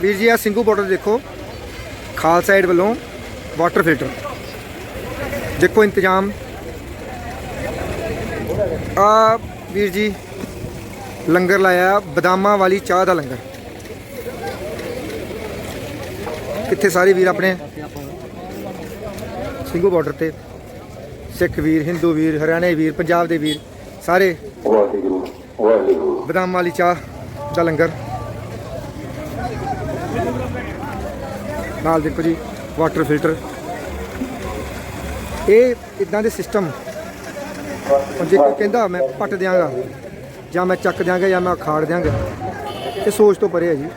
ਵੀਰ ਜੀ ਆ ਸਿੰਘੂ ਬਾਰਡਰ ਦੇਖੋ। ਖਾਲਸਾ ਏਡ ਵੱਲੋਂ ਵਾਟਰ ਫਿਲਟਰ ਦੇਖੋ ਇੰਤਜ਼ਾਮ। ਆ ਵੀਰ ਜੀ ਲੰਗਰ ਲਾਇਆ ਬਦਾਮਾਂ ਵਾਲੀ ਚਾਹ ਦਾ ਲੰਗਰ। ਕਿੱਥੇ ਸਾਰੇ ਵੀਰ ਆਪਣੇ? ਸਿੰਘੂ ਬਾਰਡਰ ਤੇ। ਸਿੱਖ ਵੀਰ ਹਿੰਦੂ ਵੀਰ ਹਰਿਆਣੇ ਵੀਰ ਪੰਜਾਬ ਦੇ ਵੀਰ ਸਾਰੇ ਵਾਹਿਗੁਰੂ ਵਾਹਿਗੁਰੂ। ਬਦਾਮ ਵਾਲੀ ਚਾਹ ਦਾ ਲੰਗਰ। ਨਾਲ ਦੇਖੋ ਜੀ ਵਾਟਰ ਫਿਲਟਰ ਇਹ ਇਦਾਂ ਦੇ ਸਿਸਟਮ ਹੁਣ ਜੇ ਕੋਈ ਕਹਿੰਦਾ, ਮੈਂ ਪੱਟ ਦਿਆਂਗਾ, ਜਾਂ ਮੈਂ ਚੱਕ ਦਿਆਂਗਾ, ਜਾਂ ਮੈਂ ਖਾੜ ਦਿਆਂਗਾ, ਇਹ ਸੋਚ ਤੋਂ ਪਰੇ ਹੈ ਜੀ।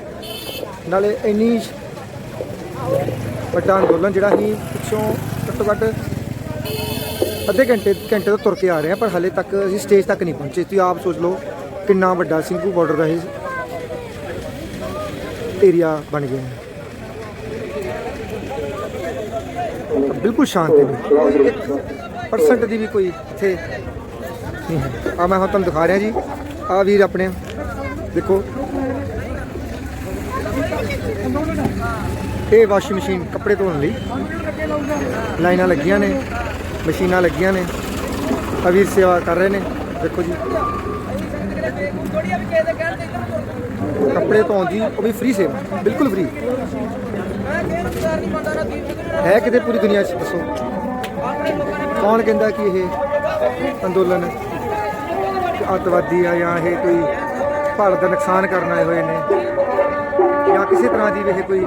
ਨਾਲੇ ਇੰਨੀ ਵੱਡਾ ਅੰਦੋਲਨ ਜਿਹੜਾ ਅਸੀਂ ਪਿੱਛੋਂ ਘੱਟੋ ਘੱਟ ਅੱਧੇ ਘੰਟੇ ਘੰਟੇ ਤੋਂ ਤੁਰ ਕੇ ਆ ਰਹੇ ਹਾਂ ਪਰ ਹਾਲੇ ਤੱਕ ਅਸੀਂ ਸਟੇਜ ਤੱਕ ਨਹੀਂ ਪਹੁੰਚੇ। ਤੁਸੀਂ ਆਪ ਸੋਚ ਲਓ, ਕਿੰਨਾ ਵੱਡਾ ਸਿੰਘੂ ਬਾਰਡਰ ਦਾ ਇਹ ਏਰੀਆ ਬਣ ਗਿਆ ਹੈ ਬਿਲਕੁਲ ਸ਼ਾਂਤ ਹੈ ਪਰਸੈਂਟ ਦੀ ਵੀ ਕੋਈ ਇੱਥੇ ਨਹੀਂ ਹੈ। ਆ ਮੈਂ ਹੁਣ ਤੁਹਾਨੂੰ ਦਿਖਾ ਰਿਹਾ ਜੀ। ਆ ਵੀਰ ਆਪਣੇ ਦੇਖੋ। ਇਹ ਵਾਸ਼ਿੰਗ ਮਸ਼ੀਨ ਕੱਪੜੇ ਧੋਣ ਲਈ। ਲਾਈਨਾਂ ਲੱਗੀਆਂ ਨੇ, ਮਸ਼ੀਨਾਂ ਲੱਗੀਆਂ ਨੇ। ਆ ਵੀਰ ਸੇਵਾ ਕਰ ਰਹੇ ਨੇ। ਦੇਖੋ ਜੀ। ਕੱਪੜੇ ਧੋਣ ਦੀ, ਉਹ ਵੀ ਫ੍ਰੀ ਸੇਵਾ ਬਿਲਕੁਲ ਫ੍ਰੀ ਹੈ ਕਿਤੇ ਪੂਰੀ ਦੁਨੀਆ 'ਚ, ਦੱਸੋ। ਕੌਣ ਕਹਿੰਦਾ ਕਿ ਇਹ ਅੰਦੋਲਨ ਅੱਤਵਾਦੀ ਆ ਜਾਂ ਇਹ ਕੋਈ ਭਾਰਤ ਦਾ ਨੁਕਸਾਨ ਕਰਨ ਆਏ ਹੋਏ ਨੇ? ਜਾਂ ਕਿਸੇ ਤਰ੍ਹਾਂ ਦੀ ਵੀ ਇਹ ਕੋਈ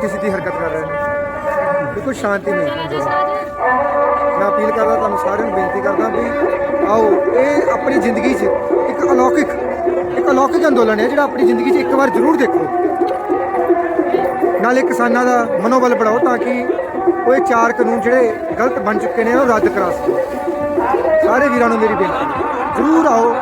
ਕਿਸੇ ਦੀ ਹਰਕਤ ਕਰ ਰਹੇ ਨੇ? ਬਿਲਕੁਲ ਸ਼ਾਂਤੀ ਨਹੀਂ ਮੈਂ ਅਪੀਲ ਕਰਦਾ, ਤੁਹਾਨੂੰ ਸਾਰਿਆਂ ਨੂੰ ਬੇਨਤੀ ਕਰਦਾ ਵੀ ਆਓ, ਇਹ ਆਪਣੀ ਜ਼ਿੰਦਗੀ 'ਚ ਇੱਕ ਅਲੌਕਿਕ ਅਲੌਕਿਕ ਅੰਦੋਲਨ ਹੈ, ਜਿਹੜਾ ਆਪਣੀ ਜ਼ਿੰਦਗੀ 'ਚ ਇੱਕ ਵਾਰ ਜ਼ਰੂਰ ਦੇਖੋ। ਨਾਲੇ ਕਿਸਾਨਾਂ ਦਾ ਮਨੋਬਲ ਬਣਾਓ ਤਾਂ ਕਿ ਉਹ ਇਹ ਚਾਰ ਕਾਨੂੰਨ ਜਿਹੜੇ ਗਲਤ ਬਣ ਚੁੱਕੇ ਨੇ, ਉਹ ਰੱਦ ਕਰਾ ਸਕੋ ਸਾਰੇ ਵੀਰਾਂ ਨੂੰ ਮੇਰੀ ਬੇਨਤੀ ਜ਼ਰੂਰ ਆਓ।